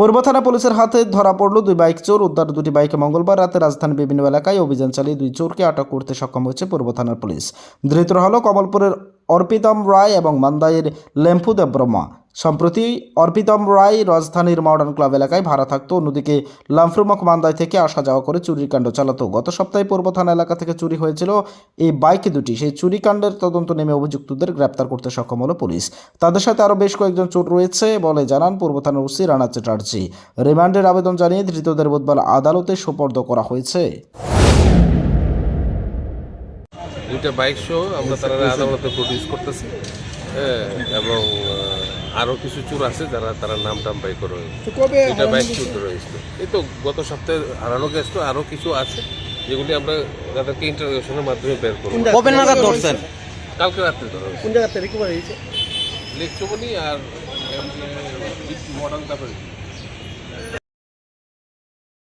পূর্ব থানা পুলিশের হাতে ধরা পড়ল দুই বাইক চোর। উদ্ধার দুটি বাইকে মঙ্গলবার রাতে রাজধানীর বিভিন্ন এলাকায় অভিযান চালিয়ে দুই চোরকে আটক করতে সক্ষম হয়েছে পূর্ব থানার পুলিশ। ধৃত হল কমলপুরের অর্পিতম রায় এবং মান্দাইয়ের লেম্পু দেবব্রহ্মা সম্প্রতি অর্পিতম রায় রাজধানীর মডার্ন ক্লাব এলাকায় ভাড়া থাকতো, অন্যদিকে লামফ্রুমক মান্দাই থেকে আসা যাওয়া করে চুরির কাণ্ড চালাতো। গত সপ্তাহে পূর্ব থানা এলাকা থেকে চুরি হয়েছিল এই বাইক দুটি। সেই চুরি কাণ্ডের তদন্ত নেমে অভিযুক্তদের গ্রেপ্তার করতে সক্ষম হলো পুলিশ। তাদের সাথে আরও বেশ কয়েকজন চোর রয়েছে বলে জানান পূর্ব থানার ওসি রানা চ্যাটার্জি। রিমান্ডের আবেদন জানিয়ে ধৃতদের বুধবার আদালতে সোপর্দ করা হয়েছে। দুইটা বাইক সহ আমরা তারা আদালতে প্রডিউস করতেছি। হ্যাঁ এবং আরও কিছু চোর আছে যারা তারা নাম টাম বাই করে দুইটা বাইক চুর রয়েছিল এই তো গত সপ্তাহে হারানো গেছিল আরও কিছু আছে যেগুলি আমরা তাদেরকে ইন্টারভিউশনের মাধ্যমে বের করব। কবে নাগাদ ধরছেন? কালকে রাত্রে ধরা কোন জায়গা থেকে রিকভার হয়েছে আর মডার্ন তারপরে।